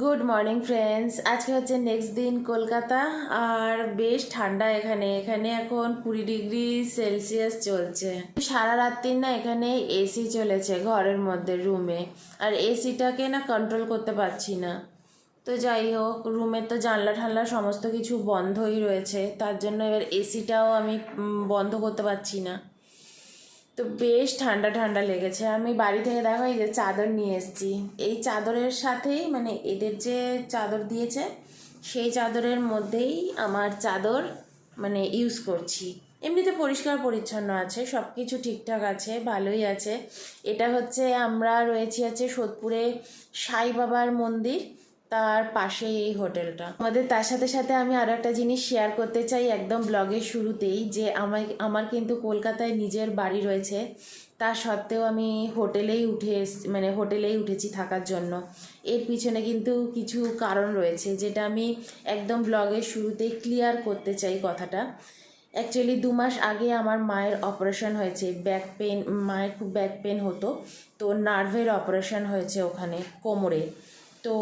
Good morning friends আজকে হচ্ছে next দিন কলকাতা, আর বেশ ঠান্ডা এখানে। এখানে এখন কুড়ি ডিগ্রি সেলসিয়াস চলছে। সারা রাত্রি না এখানে এসি চলেছে ঘরের মধ্যে রুমে আর এসিটাকে না কন্ট্রোল করতে পারছি না। তো যাই হোক রুমে তো জানলা ঠান্লা সমস্ত কিছু বন্ধই রয়েছে। তার জন্য এবার এসিটাও আমি বন্ধ করতে পারছি না। তো বেশ ঠান্ডা ঠান্ডা লেগেছে। আমি বাড়ি থেকে দেখো এই যে চাদর নিয়ে এসেছি। এই চাদরের সাথেই মানে এদের যে চাদর দিয়েছে, সেই চাদরের মধ্যেই আমার চাদর মানে ইউজ করছি। এমনিতে পরিষ্কার পরিচ্ছন্ন আছে সব কিছু ঠিকঠাক আছে, ভালোই আছে। এটা হচ্ছে আমরা রয়েছি আছে সোদপুরে সাই বাবার মন্দির। তার পাশেই এই হোটেলটা। আমাদের তার সাথে সাথে আমি আরও একটা জিনিস শেয়ার করতে চাই একদম ব্লগের শুরুতেই, যে আমার আমার কিন্তু কলকাতায় নিজের বাড়ি রয়েছে। তা সত্ত্বেও আমি হোটেলেই উঠে মানে হোটেলেই উঠেছি থাকার জন্য। এর পিছনে কিন্তু কিছু কারণ রয়েছে, যেটা আমি একদম ব্লগের শুরুতেই ক্লিয়ার করতে চাই কথাটা। অ্যাকচুয়ালি দু মাস আগে আমার মায়ের অপারেশন হয়েছে ব্যাক পেন মায়ের খুব ব্যাক পেন হতো। তো নার্ভের অপারেশন হয়েছে ওখানে, কোমরে। তো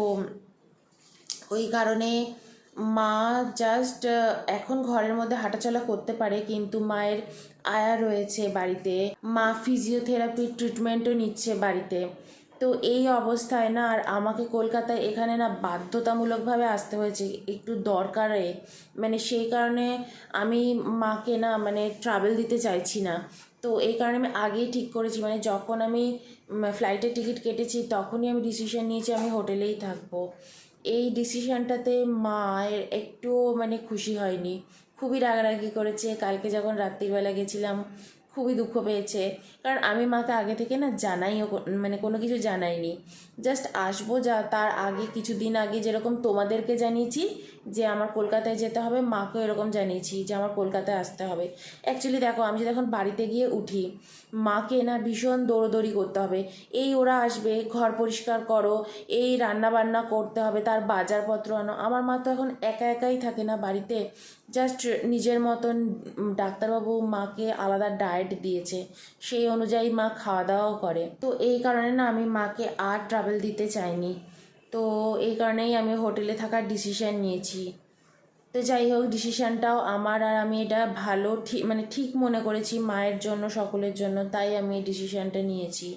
ওই কারণে মা জাস্ট এখন ঘরের মধ্যে হাঁটাচলা করতে পারে, কিন্তু মায়ের আয়া রয়েছে বাড়িতে। মা ফিজিওথেরাপির ট্রিটমেন্টও নিচ্ছে বাড়িতে। তো এই অবস্থায় না, আর আমাকে কলকাতায় এখানে না বাধ্যতামূলকভাবে আসতে হয়েছে, একটু দরকারে। মানে সেই কারণে আমি মাকে না মানে ট্রাভেল দিতে চাইছি না। তো এই কারণে আমি আগেই ঠিক করেছি মানে যখন আমি ফ্লাইটের টিকিট কেটেছি, তখনই আমি ডিসিশন নিয়েছি আমি হোটেলেই থাকব। এই ডিসিশনটাতে মায়ের একটু মানে খুশি হয়নি। খুবই রাগারাগি করেছে। কালকে যখন রাত্রিবেলা গেছিলাম, খুবই দুঃখ পেয়েছে। কারণ আমি মাকে আগে থেকে না জানাইও মানে কোনো কিছু জানাইনি। জাস্ট আসব যা, তার আগে কিছুদিন আগে যেরকম তোমাদেরকে জানিয়েছি যে আমার কলকাতায় যেতে হবে, মাকেও এরকম জানিয়েছি যে আমার কলকাতায় আসতে হবে। অ্যাকচুয়ালি দেখো, আমি যদি এখন বাড়িতে গিয়ে উঠি, মাকে না ভীষণ দৌড়দৌড়ি করতে হবে। এই ওরা আসবে, ঘর পরিষ্কার করো, এই রান্না বান্না করতে হবে, তার বাজারপত্র আনো। আমার মা তো এখন একা একাই থাকে না বাড়িতে। জাস্ট নিজের মতন ডাক্তারবাবু মাকে আলাদা ডায়েট দিয়েছে। সেই অনুযায়ী মা খাওয়া দাওয়াও করে। তো এই কারণে না আমি মাকে আর ট্রাভেল দিতে চাইনি। তো এই কারণেই আমি হোটেলে থাকার ডিসিশান নিয়েছি। তো যাই হোক ডিসিশানটাও আমার আর আমি এটা ভালো ঠিক মানে ঠিক মনে করেছি মায়ের জন্য, সকলের জন্য, তাই আমি এই ডিসিশানটা নিয়েছি।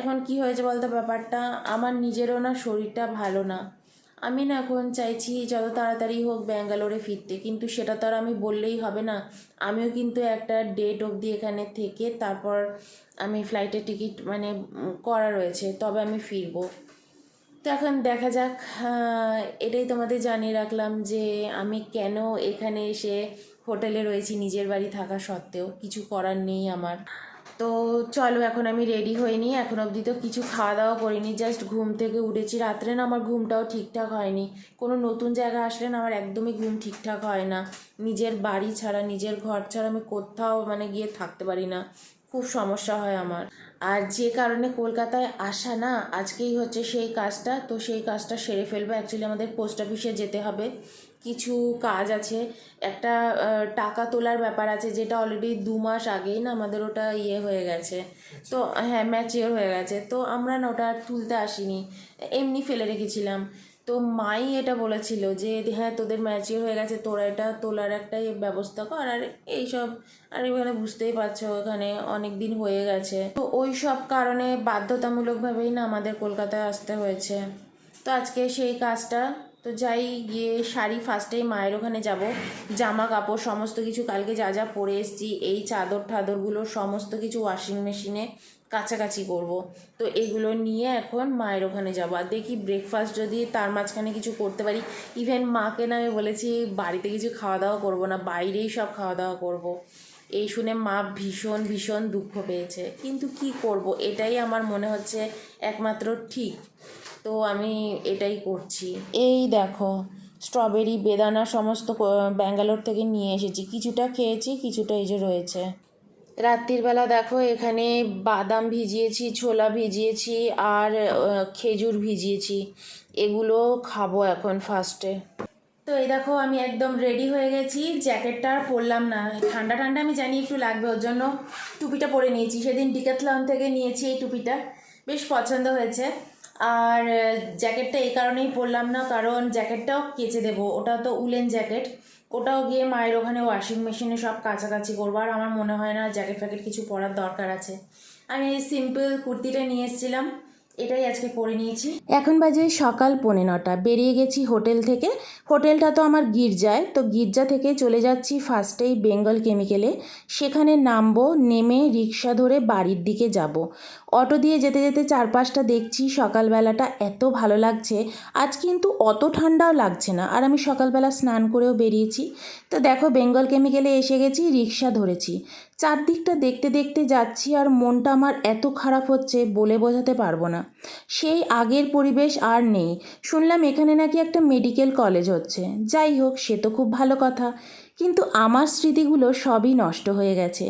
এখন কি হয়েছে বলতো ব্যাপারটা? আমার নিজেরও না শরীরটা ভালো না। আমি না এখন চাইছি যত তাড়াতাড়ি হোক ব্যাঙ্গালোরে ফিরতে, কিন্তু সেটা তো আর আমি বললেই হবে না। আমিও কিন্তু একটা ডেট অবধি এখানে থেকে তারপর আমি ফ্লাইটের টিকিট মানে করা রয়েছে, তবে আমি ফিরবো। তো এখন দেখা যাক এটাই তোমাদের জানিয়ে রাখলাম যে আমি কেন এখানে এসে হোটেলে রয়েছি নিজের বাড়ি থাকা সত্ত্বেও, কিছু করার নেই আমার। তো চলো এখন আমি রেডি হইনি এখন অবধি তো কিছু খাওয়া দাওয়া করিনি জাস্ট ঘুম থেকে উঠেছি। রাত্রে না আমার ঘুমটাও ঠিকঠাক হয়নি। কোনো নতুন জায়গা আসলে না আমার একদমই ঘুম ঠিকঠাক হয় না। নিজের বাড়ি ছাড়া, নিজের ঘর ছাড়া আমি কোথাও মানে গিয়ে থাকতে পারি না। খুব সমস্যা হয় আমার। আর যে কারণে কলকাতায় আসা না, আজকেই হচ্ছে সেই কাজটা। তো সেই কাজটা সেরে ফেলব। অ্যাকচুয়ালি আমাদের পোস্ট অফিসে যেতে হবে। কিছু কাজ আছে। একটা টাকা তোলার ব্যাপার আছে যেটা অলরেডি দু মাস আগেই না আমাদের ওটা ইয়ে হয়ে গেছে। তো হ্যাঁ ম্যাচিওর হয়ে গেছে। তো আমরা না ওটা তুলতে আসিনি। এমনি ফেলে রেখেছিলাম। তো মাই এটা বলেছিল যে হ্যাঁ তোদের ম্যাচিওর হয়ে গেছে, তোরা এটা তোলার একটাই ব্যবস্থা কর। আর এইসব, আর এখানে বুঝতেই পারছ, এখানে অনেক দিন হয়ে গেছে। তো ওই সব কারণে বাধ্যতামূলকভাবেই না আমাদের কলকাতায় আসতে হয়েছে। তো আজকে সেই কাজটা, তো যাই গিয়ে শাড়ি ফার্স্টেই মায়ের ওখানে যাব। জামা কাপড় সমস্ত কিছু কালকে যা যা পরে এসেছি, এই চাদর ঠাদরগুলো সমস্ত কিছু ওয়াশিং মেশিনে কাছাকাছি করব। তো এগুলো নিয়ে এখন মায়ের ওখানে যাব। আর দেখি ব্রেকফাস্ট যদি তার মাঝখানে কিছু করতে পারি। ইভেন মাকে না আমি বলেছি, বাড়িতে কিছু খাওয়া দাওয়া করব না, বাইরেই সব খাওয়া দাওয়া করব। এই শুনে মা ভীষণ ভীষণ দুঃখ পেয়েছে। কিন্তু কি করব? এটাই আমার মনে হচ্ছে একমাত্র ঠিক। তো আমি এটাই করছি। এই দেখো স্ট্রবেরি বেদানা সমস্ত ব্যাঙ্গালোর থেকে নিয়ে এসেছি। কিছুটা খেয়েছি, কিছুটা এই যে রয়েছে। রাত্রির বেলা দেখো এখানে বাদাম ভিজিয়েছি, ছোলা ভিজিয়েছি আর খেজুর ভিজিয়েছি। এগুলো খাব এখন ফার্স্টে তো এই দেখো আমি একদম রেডি হয়ে গেছি জ্যাকেটটা আর পরলাম না। ঠান্ডা ঠান্ডা আমি জানি একটু লাগবে, ওর জন্য টুপিটা পরে নিয়েছি। সেদিন ডিকাথলন থেকে নিয়েছি এই টুপিটা, বেশ পছন্দ হয়েছে। আর জ্যাকেটটা এই কারণেই পরলাম না, কারণ জ্যাকেটটাও কেচে দেবো। ওটা তো উলেন জ্যাকেট ওটাও গিয়ে মায়ের ওখানে ওয়াশিং মেশিনে সব কাছাকাছি করব, আর আমার মনে হয় না জ্যাকেট ফ্যাকেট কিছু পরার দরকার আছে। আমি এই সিম্পল কুর্তিটা নিয়ে এসেছিলাম। এটাই আজকে পরে নিয়েছি। এখন বাজে সকাল পৌনে নটা। বেরিয়ে গেছি হোটেল থেকে। হোটেলটা তো আমার গির্জায়। তো গির্জা থেকে চলে যাচ্ছি ফার্স্টেই বেঙ্গল কেমিক্যালে সেখানে নামবো, নেমে রিক্সা ধরে বাড়ির দিকে যাব। অটো দিয়ে যেতে যেতে চারপাশটা দেখছি, সকালবেলাটা এত ভালো লাগছে। আজ কিন্তু অত ঠান্ডাও লাগছে না। আর আমি সকালবেলা স্নান করেও বেরিয়েছি। তো দেখো, বেঙ্গল কেমিক্যালে এসে গেছি, রিক্সা ধরেছি। চারদিকটা দেখতে দেখতে যাচ্ছি আর মনটা আমার এত খারাপ হচ্ছে বলে বোঝাতে পারব না। সেই আগের পরিবেশ আর নেই। শুনলাম এখানে নাকি একটা মেডিকেল কলেজ হচ্ছে। যাই হোক, সে তো খুব ভালো কথা। কিন্তু আমার স্মৃতিগুলো সবই নষ্ট হয়ে গেছে।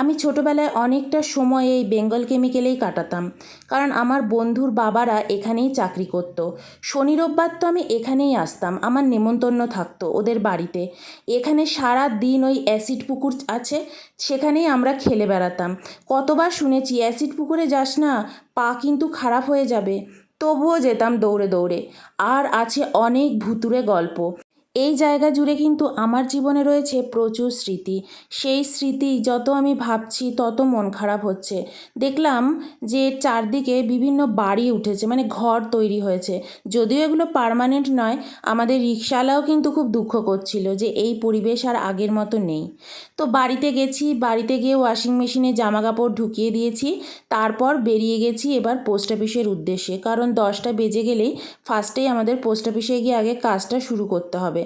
আমি ছোটোবেলায় অনেকটা সময় এই বেঙ্গল কেমিক্যালেই কাটাতাম, কারণ আমার বন্ধুর বাবারা এখানেই চাকরি করত। শনি রোববার তো আমি এখানেই আসতাম, আমার নেমন্তন্ন থাকতো ওদের বাড়িতে। এখানে সারা দিন ওই অ্যাসিড পুকুর আছে, সেখানেই আমরা খেলে বেড়াতাম। কতবার শুনেছি, অ্যাসিড পুকুরে যাস না, পা কিন্তু খারাপ হয়ে যাবে। তবুও যেতাম দৌড়ে দৌড়ে। আর আছে অনেক ভুতুরে গল্প। এই জায়গা জুড়ে কিন্তু আমার জীবনে রয়েছে প্রচুর স্মৃতি। সেই স্মৃতি যত আমি ভাবছি, তত মন খারাপ হচ্ছে। দেখলাম যে চারদিকে বিভিন্ন বাড়ি উঠেছে মানে ঘর তৈরি হয়েছে। যদিও এগুলো পার্মানেন্ট নয়, আমাদের রিক্সাওয়ালাও কিন্তু খুব দুঃখ করছিল যে এই পরিবেশ আর আগের মতো নেই। তো বাড়িতে গেছি, বাড়িতে গিয়ে ওয়াশিং মেশিনে জামা কাপড় ঢুকিয়ে দিয়েছি, তারপর বেরিয়ে গেছি এবার পোস্ট অফিসের উদ্দেশ্যে। কারণ দশটা বেজে গেলেই ফার্স্টেই আমাদের পোস্ট অফিসে গিয়ে আগে কাজটা শুরু করতে হবে।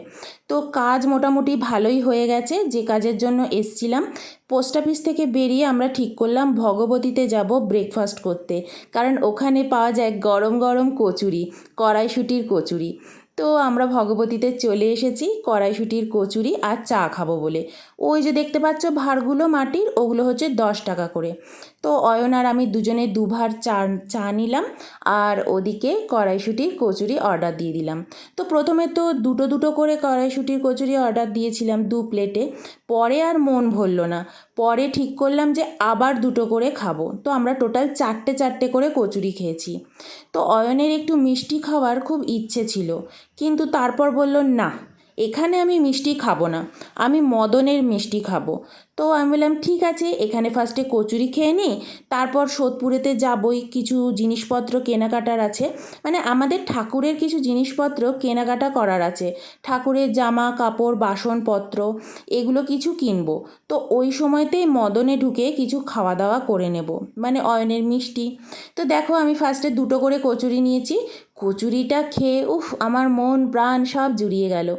তো কাজ মোটামুটি ভালোই হয়ে গেছে, যে কাজের জন্য এসছিলাম। পোস্ট অফিস থেকে বেরিয়ে আমরা ঠিক করলাম ভগবতীতে যাব ব্রেকফাস্ট করতে। কারণ ওখানে পাওয়া যায় গরম গরম কচুরি, কড়াইশুটির কচুরি। তো আমরা ভগবতীতে চলে এসেছি, কড়াইশুটির কচুরি আর চা খাব বলে। ওই যে দেখতে পাচ্ছ ভাঁড়গুলো মাটির, ওগুলো হচ্ছে দশ টাকা করে। তো অয়ন আর আমি দুজনে দুভার চা চা নিলাম আর ওদিকে কড়াইশুটির কচুরি অর্ডার দিয়ে দিলাম। তো প্রথমে তো দুটো দুটো করে কড়াইশুটির কচুরি অর্ডার দিয়েছিলাম দু প্লেটে। পরে আর মন ভরল না। পরে ঠিক করলাম যে আবার দুটো করে খাব। তো আমরা টোটাল চারটে চারটে করে কচুরি খেয়েছি। তো অয়নের একটু মিষ্টি খাওয়ার খুব ইচ্ছে ছিল। কিন্তু তারপর বলল, না এখানে আমি মিষ্টি খাব না। আমি মদনের মিষ্টি খাব। তো আমি বললাম, ঠিক আছে, এখানে ফার্স্টে কচুরি খেয়ে নিই তারপর সোদপুরেতে যাবই, কিছু জিনিসপত্র কেনাকাটার আছে। মানে আমাদের ঠাকুরের কিছু জিনিসপত্র কেনাকাটা করার আছে। ঠাকুরের জামা, কাপড়, বাসনপত্র, এগুলো কিছু কিনবো। তো ওই সময়তেই মদনে ঢুকে কিছু খাওয়া দাওয়া করে নেব মানে অয়নের মিষ্টি। তো দেখো, আমি ফার্স্টে দুটো করে কচুরি নিয়েছি। কচুরিটা খেয়ে, উফ, আমার মন, প্রাণ সব জুড়িয়ে গেল।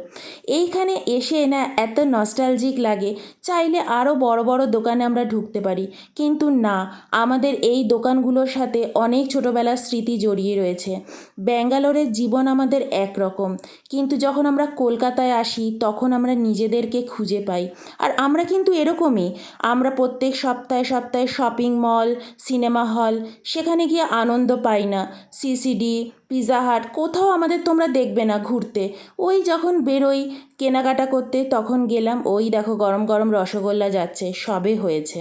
এইখানে এসে না এত নস্টালজিক লাগে। চাইলে আরও বড় বড় দোকানে আমরা ঢুকতে পারি। কিন্তু না, আমাদের এই দোকানগুলোর সাথে অনেক ছোটোবেলার স্মৃতি জড়িয়ে রয়েছে। ব্যাঙ্গালোরের জীবন আমাদের একরকম। কিন্তু যখন আমরা কলকাতায় আসি, তখন আমরা নিজেদেরকে খুঁজে পাই। আর আমরা কিন্তু এরকমই। আমরা প্রত্যেক সপ্তাহে সপ্তাহে শপিং মল সিনেমা হল সেখানে গিয়ে আনন্দ পাই না। সিসিডি পিৎজা হাট কোথাও আমাদের তোমরা দেখবে না ঘুরতে। ওই যখন বেরোই কেনাকাটা করতে, তখন গেলাম, ওই দেখো গরম গরম রসগোল্লা যাচ্ছে, সবে হয়েছে।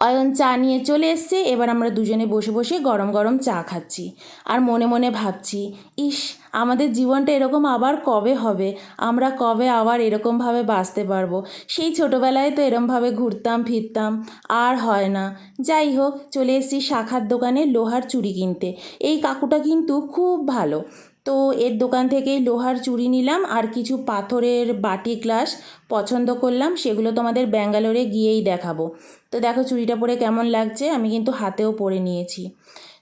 অয়ন চা নিয়ে চলে এসছে, এবার আমরা দুজনে বসে বসে গরম গরম চা খাচ্ছি। আর মনে মনে ভাবছি, ইস, আমাদের জীবনটা এরকম আবার কবে হবে? আমরা কবে আবার এরকমভাবে বাঁচতে পারব? সেই ছোটোবেলায় তো এরমভাবে ঘুরতাম, ফিরতাম, আর হয় না। যাই হোক, চলে এসেছি শাখার দোকানে লোহার চুড়ি কিনতে। এই কাকুটা কিন্তু খুব ভালো। তো এর দোকান থেকেই লোহার চুড়ি নিলাম, আর কিছু পাথরের বাটি গ্লাস পছন্দ করলাম, সেগুলো তোমাদের ব্যাঙ্গালোরে গিয়েই দেখাবো। তো দেখো চুড়িটা পরে কেমন লাগছে? আমি কিন্তু হাতেও পরে নিয়েছি।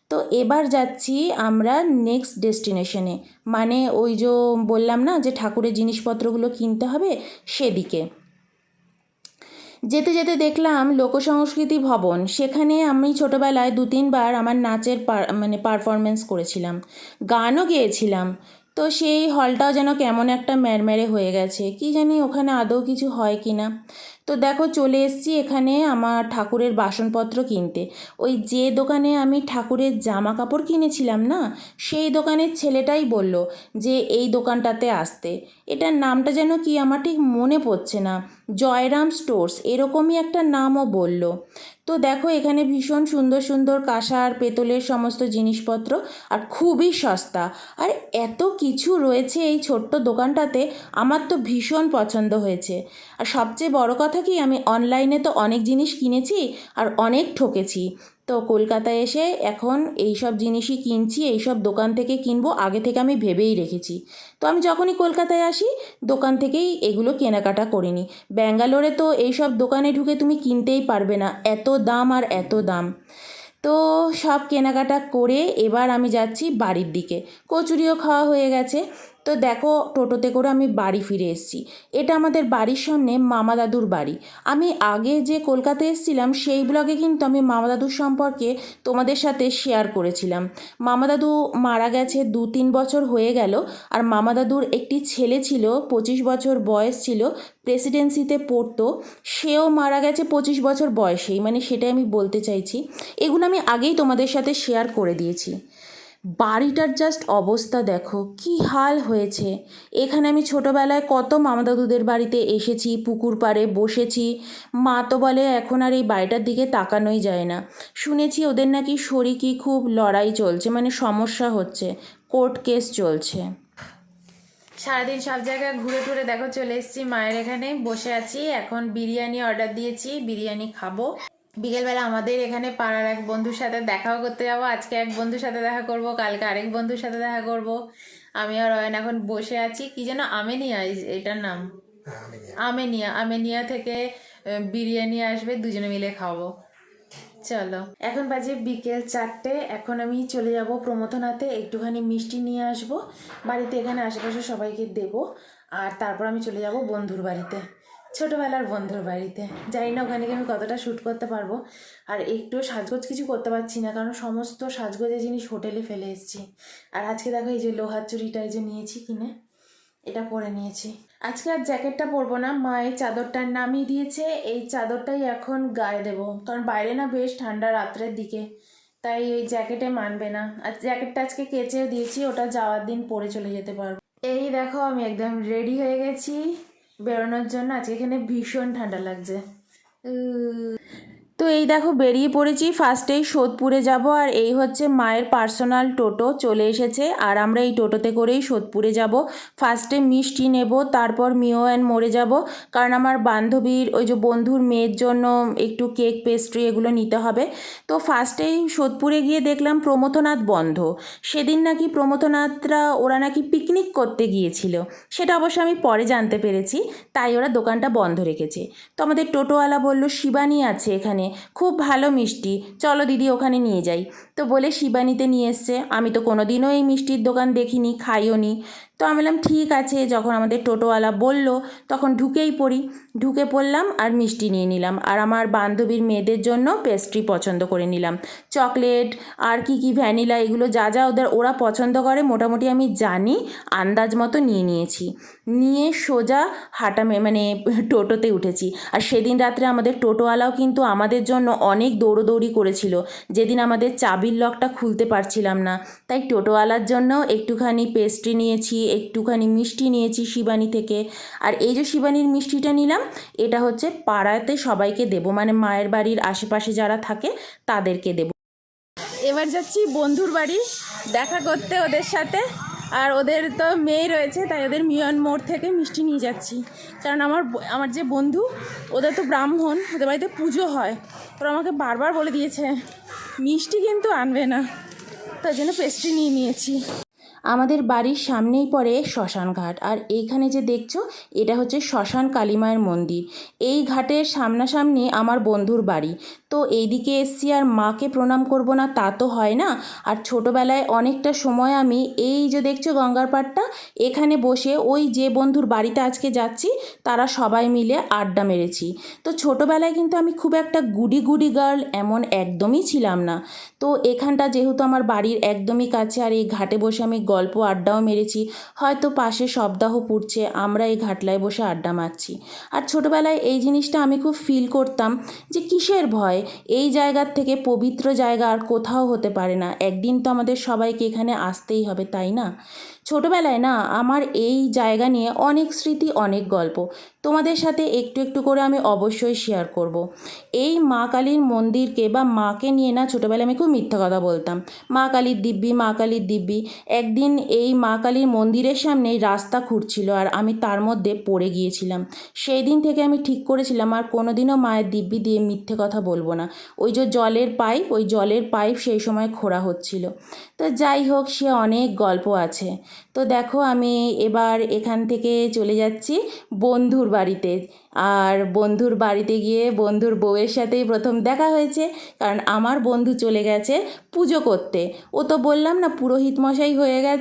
তো এবার যাচ্ছি আমরা নেক্সট ডেস্টিনেশনে মানে ওই যে বললাম না যে ঠাকুরের জিনিসপত্রগুলো কিনতে হবে সেদিকে। যেতে যেতে দেখলাম লোকসংস্কৃতি ভবন। সেখানে আমি ছোটোবেলায় দু তিনবার আমার নাচের মানে পারফরমেন্স করেছিলাম। গানও গেয়েছিলাম। তো সেই হলটাও যেন কেমন একটা ম্যারম্যারে হয়ে গেছে। কি জানি ওখানে আদৌ কিছু হয় কি না তো দেখো চলে এসেছি এখানে আমার ঠাকুরের বাসনপত্র কিনতে। ওই যে দোকানে আমি ঠাকুরের জামা কাপড় কিনেছিলাম না, সেই দোকানের ছেলেটাই বলল যে এই দোকানটাতে আসতে। এটার নামটা যেন কি আমার ঠিক মনে পড়ছে না। জয়রাম স্টোর্স এরকমই একটা নামও বলল। তো দেখো, এখানে ভীষণ সুন্দর সুন্দর কাঁসার পেতলের সমস্ত জিনিসপত্র আর খুবই সস্তা। আর এত কিছু রয়েছে এই ছোট্ট দোকানটাতে, আমার তো ভীষণ পছন্দ হয়েছে। আর সবচেয়ে বড় কথা কি, আমি অনলাইনে তো অনেক জিনিস কিনেছি আর অনেক ঠকেছি। তো কলকাতায় এসে এখন এই সব জিনিসই কিনছি এই সব দোকান থেকে কিনবো, আগে থেকে আমি ভেবেই রেখেছি। তো আমি যখনই কলকাতায় আসি, দোকান থেকেই এগুলো কেনাকাটা করে নিই ব্যাঙ্গালোরে তো এইসব দোকানে ঢুকে তুমি কিনতেই পারবে না, এত দাম আর এত দাম। তো সব কেনাকাটা করে এবার আমি যাচ্ছি বাড়ির দিকে। কচুরিও খাওয়া হয়ে গেছে। তো দেখো টোটোতে করে আমি বাড়ি ফিরে এসেছি। এটা আমাদের বাড়ির সামনে মামা দাদুর বাড়ি। আমি আগে যে কলকাতায় এসেছিলাম, সেই ব্লগে কিন্তু আমি মামা দাদুর সম্পর্কে তোমাদের সাথে শেয়ার করেছিলাম। মামা দাদু মারা গেছে দু তিন বছর হয়ে গেল আর মামা দাদুর একটি ছেলে ছিল, পঁচিশ বছর বয়স ছিল প্রেসিডেন্সিতে পড়তো। সেও মারা গেছে পঁচিশ বছর বয়সেই মানে সেটাই আমি বলতে চাইছি। এগুলো আমি আগেই তোমাদের সাথে শেয়ার করে দিয়েছি। বাড়িটার জাস্ট অবস্থা দেখো, কি হাল হয়েছে। এখানে আমি ছোটোবেলায় কত মামা দাদুদের বাড়িতে এসেছি, পুকুর পাড়ে বসেছি। মা তো বলে, এখন আর এই বাড়িটার দিকে তাকানোই যায় না। শুনেছি ওদের নাকি শরিকি খুব লড়াই চলছে মানে সমস্যা হচ্ছে কোর্ট কেস চলছে। সারাদিন সব জায়গায় ঘুরে টুরে দেখো, চলে এসেছি মায়ের এখানে। বসে আছি, এখন বিরিয়ানি অর্ডার দিয়েছি, বিরিয়ানি খাব। বিকেলবেলা আমাদের এখানে পাড়ার এক বন্ধুর সাথে দেখাও করতে যাব। আজকে এক বন্ধুর সাথে দেখা করব কালকে আরেক বন্ধুর সাথে দেখা করব। আমি আর অয়ন এখন বসে আছি। কি যেন আমেনিয়া এটার নাম? আমেনিয়া। আমেনিয়া। থেকে বিরিয়ানি আসবে দুজনে মিলে খাব চলো। এখন বাজে বিকেল চারটে। এখন আমি চলে যাব প্রমথনাতে একটুখানি মিষ্টি নিয়ে আসব। বাড়িতে এখানে আশেপাশে সবাইকে দেব। আর তারপর আমি চলে যাব বন্ধুর বাড়িতে। ছোটোবেলার বন্ধুর বাড়িতে। জানি না ওখানে আমি কতটা শ্যুট করতে পারব। আর একটু সাজগোজ কিছু করতে পারছি না, কারণ সমস্ত সাজগোজের জিনিস হোটেলে ফেলে এসেছি। আর আজকে দেখো এই যে লোহার চুরিটা এই যে নিয়েছি কিনে, এটা পরে নিয়েছি। আজকে আর জ্যাকেটটা পরবো না, মা এই চাদরটা নামিয়ে দিয়েছে, এই চাদরটাই এখন গায়ে দেবো। কারণ বাইরে না বেশ ঠান্ডা রাত্রের দিকে, তাই এই জ্যাকেটে মানবে না। আর জ্যাকেটটা আজকে কেচেও দিয়েছি, ওটা যাওয়ার দিন পরে চলে যেতে পারব। এই দেখো আমি একদম রেডি হয়ে গেছি। বেরোনোর জন্য আজকে এখানে ভীষণ ঠান্ডা লাগছে। তো এই দেখো বেরিয়ে পড়েছি ফার্স্টেই সোদপুরে যাব আর এই হচ্ছে মায়ের পার্সোনাল টোটো চলে এসেছে আর আমরা এই টোটোতে করেই সোদপুরে যাব। ফার্স্টে মিষ্টি নেব, তারপর মিও অ্যান্ড মোড়ে যাব। কারণ আমার বান্ধবীর, ওই যে বন্ধুর মেয়ের জন্য একটু কেক পেস্ট্রি এগুলো নিতে হবে। তো ফার্স্টেই সোদপুরে গিয়ে দেখলাম প্রমথনাথ বন্ধ। সেদিন নাকি প্রমথনাথরা, ওরা নাকি পিকনিক করতে গিয়েছিল। সেটা অবশ্য আমি পরে জানতে পেরেছি, তাই ওরা দোকানটা বন্ধ রেখেছে। তো আমাদের টোটোওয়ালা বলল, শিবানী আছে এখানে। খুব ভালো মিষ্টি। চলো দিদি ওখানে নিয়ে যাই। তো বলে শিবানীতে নিয়ে এসছে। আমি তো কোনো দিনও এই মিষ্টির দোকান দেখিনি, খাইও নি। তো আমি বললাম, ঠিক আছে। যখন আমাদের টোটোওয়ালা বলল, তখন ঢুকেই পড়ি। ঢুকে পড়লাম আর মিষ্টি নিয়ে নিলাম। আর আমার বান্ধবীর মেয়েদের জন্য পেস্ট্রি পছন্দ করে নিলাম। চকলেট আর কি কি ভ্যানিলা, এগুলো যা যা ওদের, ওরা পছন্দ করে, মোটামুটি আমি জানি, আন্দাজ মতো নিয়ে নিয়েছি। নিয়ে সোজা হাঁটা মানে টোটোতে উঠেছি। আর সেদিন রাত্রে আমাদের টোটোওয়ালাও কিন্তু আমাদের জন্য অনেক দৌড়োদৌড়ি করেছিল। যেদিন আমাদের চাবির লকটা খুলতে পারছিলাম না। তাই টোটোওয়ালার জন্য একটুখানি পেস্ট্রি নিয়েছি, একটুখানি মিষ্টি নিয়েছি শিবানী থেকে। আর এই যে শিবানীর মিষ্টিটা নিলাম, এটা হচ্ছে পাড়াতে সবাইকে দেবো। মানে মায়ের বাড়ির আশেপাশে যারা থাকে, তাদেরকে দেবো। এবার যাচ্ছি বন্ধুর বাড়ি, দেখা করতে ওদের সাথে। আর ওদের তো মেয়ে রয়েছে, তাই ওদের মিয়ন মোড় থেকে মিষ্টি নিয়ে যাচ্ছি। কারণ আমার আমার যে বন্ধু, ওদের তো ব্রাহ্মণ, ওদের বাড়িতে পুজো হয়। ওরা আমাকে বারবার বলে দিয়েছে, মিষ্টি কিন্তু আনবে না। তার জন্য পেস্ট্রি নিয়ে নিয়েছি। আমাদের বাড়ির সামনেই পড়ে শ্মশান ঘাট আর এইখানে যে দেখছ, এটা হচ্ছে শ্মশান কালীমায়ের মন্দির। এই ঘাটের সামনাসামনি আমার বন্ধুর বাড়ি। তো এইদিকে এসছি আর মাকে প্রণাম করব না, তা তো হয় না। আর ছোটোবেলায় অনেকটা সময় আমি এই যে দেখছ গঙ্গার পাড়টা, এখানে বসে ওই যে বন্ধুর বাড়িতে আজকে যাচ্ছি, তারা সবাই মিলে আড্ডা মেরেছি। তো ছোটোবেলায় কিন্তু আমি খুব একটা গুডি গুডি গার্ল এমন একদমই ছিলাম না। তো এখানটা যেহেতু আমার বাড়ির একদমই কাছে, আর এই ঘাটে বসে আমি গল্প আড্ডাও মেরেছি। হয়তো পাশে শবদাহ পুড়ছে, আমরা এই ঘাটলায় বসে আড্ডা মারছি। আর ছোটোবেলায় এই জিনিসটা আমি খুব ফিল করতাম যে কিসের ভয়? এই জায়গার থেকে পবিত্র জায়গা আর কোথাও হতে পারে না। একদিন তো আমাদের সবাইকে এখানে আসতেই হবে, তাই না? ছোটোবেলায় না, আমার এই জায়গা নিয়ে অনেক স্মৃতি, অনেক গল্প। তোমাদের সাথে একটু একটু করে আমি অবশ্যই শেয়ার করব। এই মা কালীর মন্দিরকে বা মাকে নিয়ে না, ছোটোবেলায় আমি খুব মিথ্যা কথা বলতাম। মা কালীর দিব্যি, মা কালীর দিব্যি। একদিন এই মা কালীর মন্দিরের সামনেই রাস্তা খুঁড়ছিল আর আমি তার মধ্যে পড়ে গিয়েছিলাম। সেই দিন থেকে আমি ঠিক করেছিলাম, আর কোনোদিনও মায়ের দিব্যি দিয়ে মিথ্যে কথা বলব না। ওই যে জলের পাইপ, ওই জলের পাইপ সেই সময় খোঁড়া হচ্ছিল। তো যাই হোক, সে অনেক গল্প আছে। তো দেখো, আমি এবার এখান থেকে চলে যাচ্ছি বন্ধুর বাড়িতে। আর বন্ধুর বাড়িতে গিয়ে বন্ধুর বউয়ের সাথেই প্রথম দেখা হয়েছে, কারণ আমার বন্ধু চলে গেছে পুজো করতে। ও তো বললাম না, পুরোহিত মশাই হয়ে গেছে।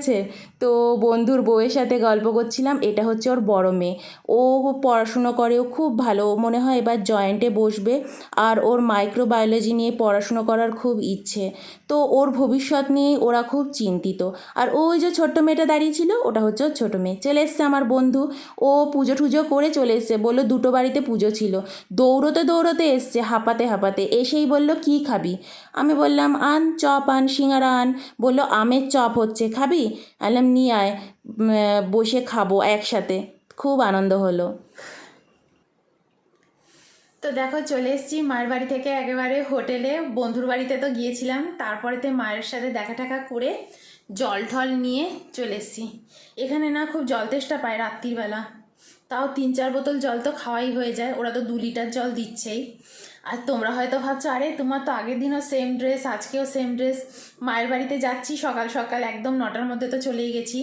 তো বন্ধুর বউয়ের সাথে গল্প করছিলাম, এটা হচ্ছে ওর বড় মেয়ে। ও পড়াশুনো করে, ও খুব ভালো, ও মনে হয় এবার জয়েন্টে বসবে। আর ওর মাইক্রোবায়োলজি নিয়ে পড়াশুনো করার খুব ইচ্ছে। তো ওর ভবিষ্যৎ নিয়েই ওরা খুব চিন্তিত। আর ওই যে ছোট্ট মেয়েটা দাঁড়িয়ে ছিল, ওটা হচ্ছে ওর ছোটো মেয়ে। চলে এসছে আমার বন্ধু। ও পুজো টুজো করে চলে এসছে। বলল দুটো বাড়িতে পুজো ছিল। দৌড়োতে দৌড়োতে এসছে হাঁপাতে হাঁপাতে। এসেই বলল, কী খাবি? আমি বললাম, আন, চপ, আন, সিঙ্গারা আন। বলল, আমের চপ হচ্ছে, খাবি? আনলাম নিয়ে আয় বসে খাব একসাথে। খুব আনন্দ হলো। তো দেখো চলে এসেছি মায়ের বাড়ি থেকে একেবারে হোটেলে। বন্ধুর বাড়িতে তো গিয়েছিলাম। তারপরেতে মায়ের সাথে দেখা টাকা করে জল ঠল নিয়ে চলে এসেছি। এখানে না খুব জল তেষ্টা পায় রাত্রিবেলা। তাও তিন চার বোতল জল তো খাওয়াই হয়ে যায়। ওরা তো দু লিটার জল দিচ্ছেই। আর তোমরা হয়তো ভাবছ, আরে তোমার তো আগের দিনও সেম ড্রেস আজকেও সেম ড্রেস মায়ের বাড়িতে যাচ্ছি সকাল সকাল, একদম নটার মধ্যে তো চলেই গেছি।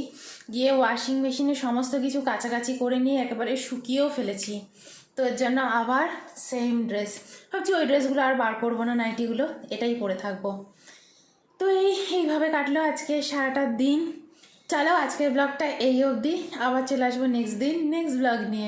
গিয়ে ওয়াশিং মেশিনে সমস্ত কিছু কাছাকাছি করে নিয়ে একেবারে শুকিয়েও ফেলেছি। তো এর জন্য আবার সেম ড্রেস ভাবছি ওই ড্রেসগুলো আর বার করব না নাইটিগুলো এটাই পরে থাকব। তো এই, এইভাবে কাটলো আজকে সারাটা দিন। চলো আজকের ব্লগটা এই অবধি। আবার চলে আসব নেক্সট দিন নেক্সট ব্লগ নিয়ে।